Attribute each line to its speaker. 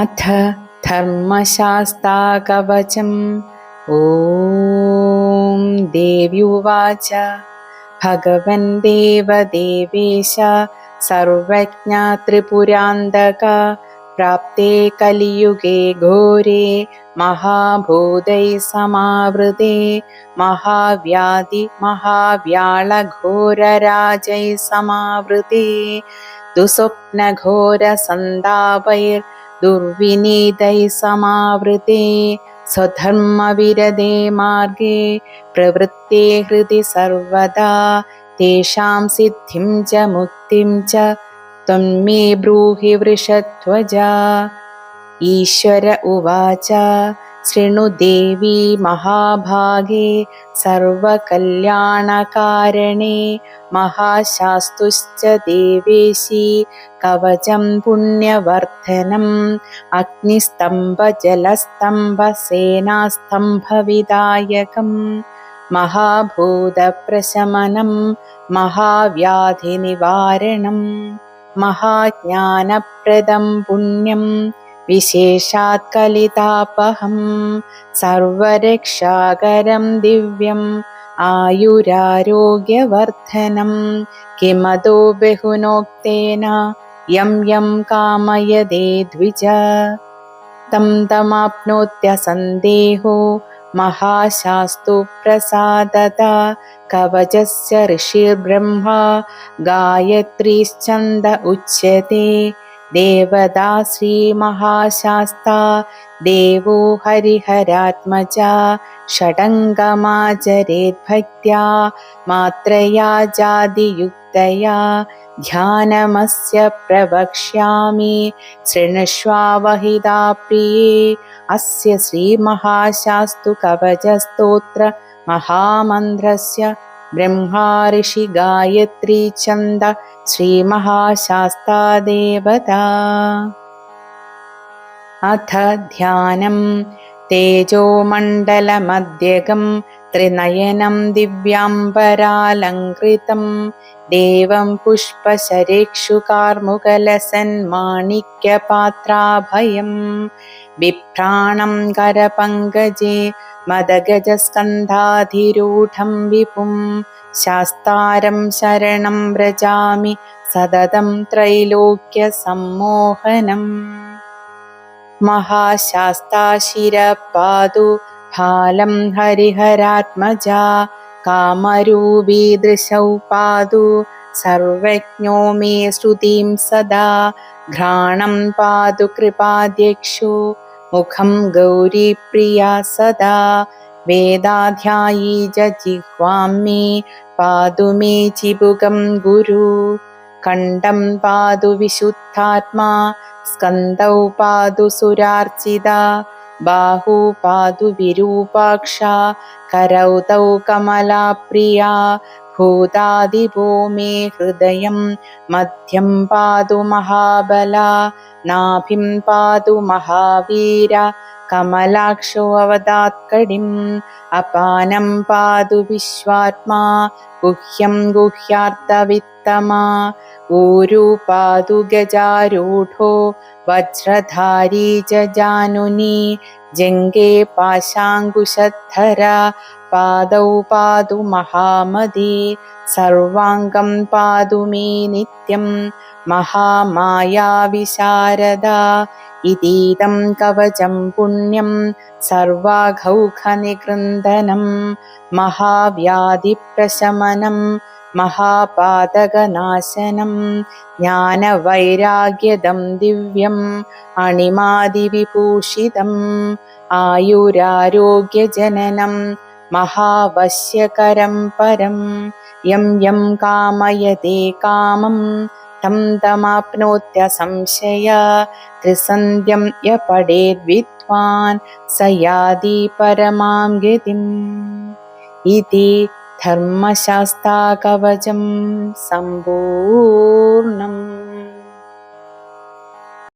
Speaker 1: अथ धर्मशास्ताकवचम् ॐ देव्युवाच भगवन् देवदेवेश सर्वज्ञात्रिपुरान्तक प्राप्ते कलियुगे घोरे महाभूतैः समावृते महाव्याधि महाव्याळघोरराजैः समावृते ദുർവിനീതൈ സമാവൃത്തെ സ്വധർമ്മവിരതേ മാർഗേ പ്രവൃത്തേ ഹൃദി സർവദാ തേഷാം സിദ്ധിം ച മുക്തിം ച ത്വം മേ ബ്രൂഹി വൃഷധ്വജ ഈശ്വര ഉവാച ശൃണു ദേവി മഹാഭാഗേ സർവകല്യാണകാരണേ മഹാശാസ്തുശ്ച ദേവേശി കവചം പുണ്യവർദ്ധനം അഗ്നിസ്തംഭജലസ്തംഭസേനാസ്തംഭവിദായകം മഹാഭൂതപ്രശമനം മഹാവ്യാധിനിവാരണം മഹാജ്ഞാനപ്രദം പുണ്യം विशेषात् कलितापहं सर्वरक्षाकरं दिव्यम् आयुरारोग्यवर्धनं किमतो बहुनोक्तेन यं यं कामयदे द्विज तं तमाप्नोत्यसन्देहो महाशास्तु प्रसादता कवचस्य ऋषिर्ब्रह्मा गायत्रीश्चन्द उच्यते देवदा श्रीमहाशास्ता देवो हरिहरात्मजा, षडङ्गमाचरेद्भक्त्या मात्रया जादियुक्तया ध्यानमस्य प्रवक्ष्यामि। शृणुष्वावहिता प्रिये, अस्य श्रीमहाशास्तु कवचस्तोत्र महामन्त्रस्य ब्रह्मा ऋषि गायत्री छन्द श्रीमहाशास्ता देवता अथ ध्यानं तेजोमण्डलमध्यगं त्रिनयनं दिव्याम्बरालङ्कृतं देवं पुष्पशरेक्षुकार्मुकलसन्माणिक्यपात्राभयम् बिभ्राणं करपङ्कजे मदगजस्कन्धाधिरूढं विपुं शास्तारं शरणं व्रजामि सततं त्रैलोक्यसम्मोहनम् महाशास्ताशिरपादु फालं हरिहरात्मजा कामरूपीदृशौ पादु सर्वज्ञो मे श्रुतिं सदा घ्राणं पादु कृपाध्यक्षो മുഖം ഗൗരീപ്രിയ സദാ. വേദാധ്യായീ ജിഹ്വാമി പാതു മേ ചിബുകം ഗുരു. കണ്ഠം പാതു വിശുദ്ധാത്മാ. സ്കന്ധൗ പാതു സുരാർച്ചിത. ബാഹു പാതു വിരൂപാക്ഷ. കരൗ തൗ കമലാപ്രിയ तौ कमलाप्रिया भूतादिभो मे हृदयं मध्यं पादु महाबला नाभिं पादु महावीर कमलाक्षो अवदात्कडिम् अपानं पादु विश्वात्मा गुह्यं गुह्यार्थवित्तमा ऊरु पादु गजारूढो वज्रधारी च जानुनी ജംഗേ പാശാങ്കുശദ്ധര പാദൗ പാതു മഹാമതി. സർവാംഗം പാതു മേ നിത്യം. മഹാമായാവിശാരദ ഇതീതം കവചം പുണ്യം. സർവാഘൗഖനികൃന്ദനം മഹാവ്യാധിപ്രശമനം. മഹാപാതകനാശനം ജ്ഞാനവൈരാഗ്യദം ദിവ്യം അണിമാതിവിഭൂഷിതം ആയുരാരോഗ്യജനനം മഹാവശ്യകരം പരം യം യം കാമയതേ കാമം തം തമാപ്നോത്യ സംശയ ത്രിസന്ധ്യം യ പഠേദ്വിദ്വാൻ സയാതി പരമാം ഗതിം. ധർമ്മശാസ്താകവചം സമ്പൂർണം